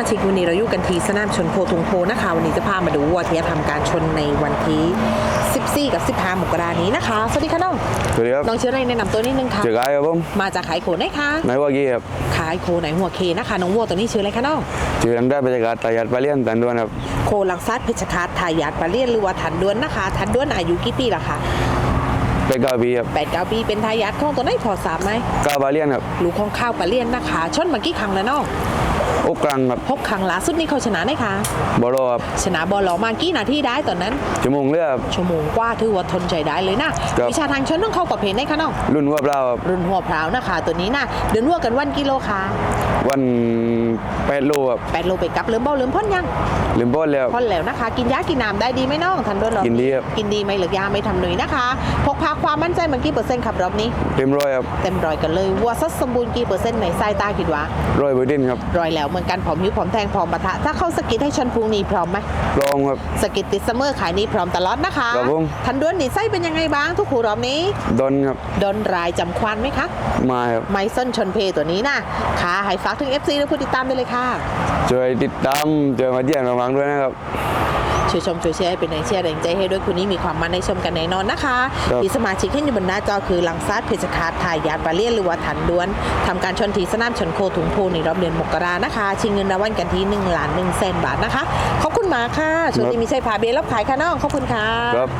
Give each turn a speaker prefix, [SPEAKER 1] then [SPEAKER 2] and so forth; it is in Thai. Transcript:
[SPEAKER 1] มาชิกวันนี้เราอยู่กันที่สนามชนโคทุงโพนะคะ วันนี้จะพามาดูวัวที่จะทำการชนในวันที่14 กับ 15มกรานี้นะคะ สวัสดีค่ะน้อง
[SPEAKER 2] สวัสดีครับ
[SPEAKER 1] น้องชื่ออะไรแนะนำตัวนิดนึงค่ะ
[SPEAKER 2] เจอกันครับผม
[SPEAKER 1] มาจากขายโคไหนคะ
[SPEAKER 2] นายว่ากี้ครับ
[SPEAKER 1] ขายโคไหนหัวเคนะคะ น้องวัวตัวนี้ชื่ออะไรคะน้อง
[SPEAKER 2] เจอกันได้บรรยากาศตายัดไปเลี้ยงตันด้วนครับ
[SPEAKER 1] โคลังซัดเพชรคาตทายาทปลาเลียนหรือว่าทันด้วนนะคะ ทันด้วนอายุกี่ปีละคะ
[SPEAKER 2] ไปเก้าปีครับ
[SPEAKER 1] แปดเก้าปีเป็นทายาทของตัวไหนพอทราบไหม
[SPEAKER 2] เก้าบาเลี้ยงครับ
[SPEAKER 1] ลูกของข้าวปลาเลียนนะคะชนมากี่ครั้งแล้วน้อง
[SPEAKER 2] อกกลางครับ
[SPEAKER 1] หกครั้งล่าสุดนี่เขาชนะไหมคะ
[SPEAKER 2] บอลครับ
[SPEAKER 1] ชนะบอลลอมากี่นาทีได้ตอนนั้น
[SPEAKER 2] ชั่วโมงเรือครับ
[SPEAKER 1] ชั่วโมงกว่าถือว่าทนใจได้เลยนะครับวิชาทางชนต้องเข้าประเภทไหนคะน้อง
[SPEAKER 2] รุ่นวัวเปล่าครับ
[SPEAKER 1] รุ่นหัวพร้าวนะคะตัวนี้นะเดินวัวกันวันกิโลค่ะ
[SPEAKER 2] วันแปดโลครับ
[SPEAKER 1] แปดโลไปกลับเริ่มเบ้าเริ่มพ่นยัง
[SPEAKER 2] ลืมบอลแล้ว
[SPEAKER 1] พ่นแล้วนะคะ กินยากินน้ำได้ดีไหมน้องทันด้วยเหรอ
[SPEAKER 2] กินดีครับ
[SPEAKER 1] กินดีไหมหรือยาไม่ทำหนุยนะคะ พกพาความมั่นใจมันกี่เปอร์เซ็นต์ครับรอบนี้
[SPEAKER 2] เต็มร้อยครับ
[SPEAKER 1] เต็มร้อยกันเลยวัวสัดสมบูรณ์กี่เปอร์เซ็นต์ในสายตาคิดว่า
[SPEAKER 2] ร้อยเบอร์ดินครับ
[SPEAKER 1] ร้อยแล้วเหมือนกันผอมหิวผอมแทงผอมปะทะถ้าเข้าสกิดให้ชนพุงนี้พร้อมไหม
[SPEAKER 2] ลองครับ
[SPEAKER 1] สกิดติดเสมอขายนี้พร้อมตลอดนะคะ
[SPEAKER 2] ครับผม
[SPEAKER 1] ทันด้วนนี่ไส้เป็นยังไงบ้างทุกคู่รอบนี้
[SPEAKER 2] ดอนครับ
[SPEAKER 1] โดนรายจำควันไหมคะ
[SPEAKER 2] มาครับ
[SPEAKER 1] ไมซอนชนเพตัวนี้นะขาให้ฝากถึง FC และผู้ติดตามได้เลยค่ะ
[SPEAKER 2] ช่วยติดตามเจอมาเยี่ยมระวังด้วยนะครับ
[SPEAKER 1] ช่วยชมช่วยเชียร์ให้เป็นแรงเชียร์แรงใจให้ด้วยคุณนี้มีความมันในชมกันแน่นอนนะคะ
[SPEAKER 2] ครับ
[SPEAKER 1] ที่สมาชิกที่อยู่บนหน้าจอคือลังซัดเพชรคาทายาทบาเลียนหรือว่าถันด้วนทำการชนทีสนามชนโคถุงโพในรอบเดือนมกรานะคะ ชิงเงินรางวัลกันที่1ล้าน1แสนบาทนะคะ ขอบคุณมาค่ะชวนทีมีชัยพาเบียร์รับขายค่ะน้องขอบคุณค่ะ
[SPEAKER 2] ครับ